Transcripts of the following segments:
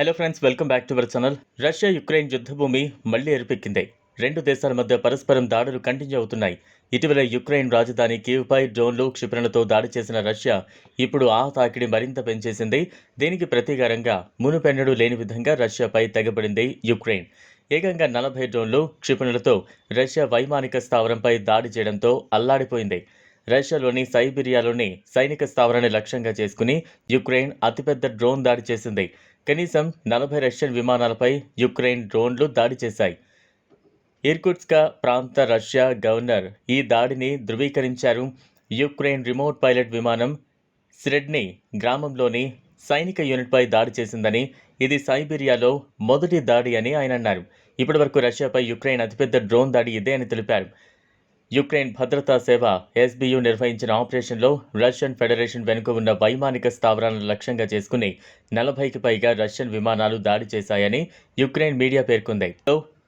Hello friends welcome back to our channel Russia Ukraine యుద్ధభూమి మళ్ళీ ఎరుపెక్కింది రెండు దేశాల మధ్య పరస్పరం దాడులు కంటిన్యూ అవుతున్నాయి. ఇటీవల యుక్రెయిన్ రాజధాని కీవ్పై డ్రోన్లు క్షిపణులతో దాడి చేసిన రష్యా ఇప్పుడు ఆ తాకిడి మరింత పెంచేసింది. దీనికి ప్రతీకారంగా మునుపెన్నడూ లేని విధంగా రష్యాపై తెగబడింది యుక్రెయిన్ ఏకంగా నలభై డ్రోన్లు క్షిపణులతో రష్యా వైమానిక స్థావరంపై దాడి చేయడంతో అల్లాడిపోయింది. రష్యాలోని సైబీరియాలోని సైనిక స్థావరాన్ని లక్ష్యంగా చేసుకుని యుక్రెయిన్ అతిపెద్ద డ్రోన్ దాడి చేసింది. కనీసం నలభై రష్యన్ విమానాలపై యుక్రెయిన్ డ్రోన్లు దాడి చేశాయి. ఇర్కుట్స్కా ప్రాంత రష్యా గవర్నర్ ఈ దాడిని ధృవీకరించారు. యుక్రెయిన్ రిమోట్ పైలట్ విమానం స్రెడ్ని గ్రామంలోని సైనిక యూనిట్పై దాడి చేసిందని ఇది సైబీరియాలో మొదటి దాడి అని ఆయన అన్నారు. ఇప్పటివరకు రష్యాపై యుక్రెయిన్ అతిపెద్ద డ్రోన్ దాడి ఇదే అని తెలిపారు. యుక్రెయిన్ భద్రతా సేవ ఎస్బీయు నిర్వహించిన ఆపరేషన్లో రష్యన్ ఫెడరేషన్ వెనుక ఉన్న వైమానిక స్థావరాలను లక్ష్యంగా చేసుకుని నలభైకి పైగా రష్యన్ విమానాలు దాడి చేశాయని యుక్రెయిన్ మీడియా పేర్కొంది.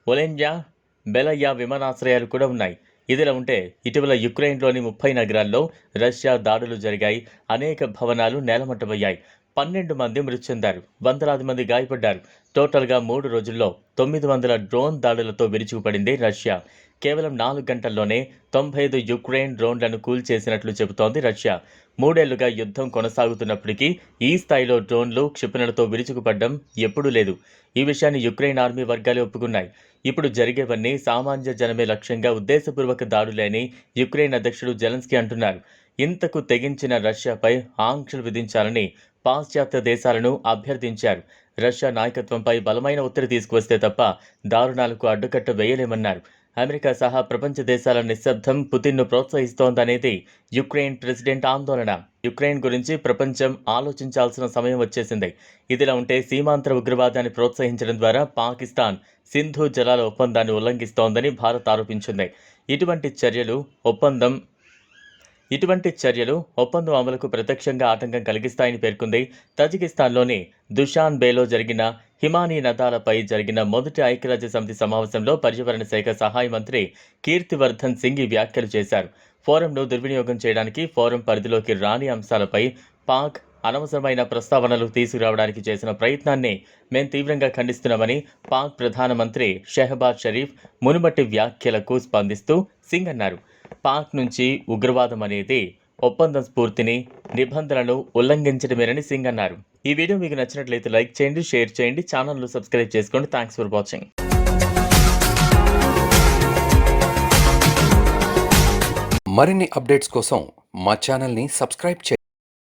ఒలెన్యా బెలయ్యా విమానాశ్రయాలు కూడా ఉన్నాయి. ఇదిలా ఉంటే ఇటీవల యుక్రెయిన్లోని ముప్పై నగరాల్లో రష్యా దాడులు జరిగాయి. అనేక భవనాలు నేలమట్టమయ్యాయి పన్నెండు మంది మృతి చెందారు. వందలాది మంది గాయపడ్డారు. టోటల్గా మూడు రోజుల్లో తొమ్మిది వందల డ్రోన్ దాడులతో విరుచుకుపడింది రష్యా. కేవలం నాలుగు గంటల్లోనే తొంభై ఐదు యుక్రెయిన్ డ్రోన్లను కూల్చేసినట్లు చెబుతోంది రష్యా. మూడేళ్ళుగా యుద్ధం కొనసాగుతున్నప్పటికీ ఈ స్థాయిలో డ్రోన్లు క్షిపణులతో విరుచుకుపడ్డం ఎప్పుడూ లేదు. ఈ విషయాన్ని యుక్రెయిన్ ఆర్మీ వర్గాలే ఒప్పుకున్నాయి. ఇప్పుడు జరిగేవన్నీ సామాన్య జనమే లక్ష్యంగా ఉద్దేశపూర్వక దాడులేని యుక్రెయిన్ అధ్యక్షుడు జెలెన్స్కీ అంటున్నారు. ఇంతకు తెగించిన రష్యాపై ఆంక్షలు విధించాలని పాశ్చాత్య దేశాలను అభ్యర్థించారు. రష్యా నాయకత్వంపై బలమైన ఒత్తిడి తీసుకువస్తే తప్ప దారుణాలకు అడ్డుకట్ట వేయలేమన్నారు. అమెరికా సహా ప్రపంచ దేశాల నిశ్శబ్దం పుతిన్ను ప్రోత్సహిస్తోందనేది యుక్రెయిన్ ప్రెసిడెంట్ ఆందోళన. యుక్రెయిన్ గురించి ప్రపంచం ఆలోచించాల్సిన సమయం వచ్చేసింది. ఇదిలా ఉంటే సీమాంతర ఉగ్రవాదాన్ని ప్రోత్సహించడం ద్వారా పాకిస్తాన్ సింధు జలాల ఒప్పందాన్ని ఉల్లంఘిస్తోందని భారత్ ఆరోపించింది. ఇటువంటి చర్యలు ఒప్పందం ఇటువంటి చర్యలు ఒప్పందం అమలుకు ప్రత్యక్షంగా ఆటంకం కలిగిస్తాయని పేర్కొంది తజికిస్తాన్లోని దుషాన్ బేలో జరిగిన హిమానీ నదాలపై జరిగిన మొదటి ఐక్యరాజ్య సమితి సమావేశంలో పర్యావరణ శాఖ సహాయ మంత్రి కీర్తివర్ధన్ సింగ్ ఈ వ్యాఖ్యలు చేశారు. ఫోరంను దుర్వినియోగం చేయడానికి ఫోరం పరిధిలోకి రాని అంశాలపై పాక్ అనవసరమైన ప్రస్తావనలు తీసుకురావడానికి చేసిన ప్రయత్నాన్ని మేం తీవ్రంగా ఖండిస్తున్నామని పాక్ ప్రధానమంత్రి షెహబాజ్ షరీఫ్ మునుబట్టి వ్యాఖ్యలకు స్పందిస్తూ సింగ్ అన్నారు. పాక్ నుంచి ఉగ్రవాదం అనేది ఒప్పందం స్ఫూర్తిని నిబంధనలను ఉల్లంఘించడమేనని సింగ్ అన్నారు. ఈ వీడియో మీకు నచ్చినట్లయితే లైక్ చేయండి షేర్ చేయండి ఛానల్ను సబ్స్క్రైబ్ చేసుకోండి. Thanks for watching. మరిన్ని అప్డేట్స్ కోసం మా ఛానల్ని సబ్స్క్రైబ్ చేయండి.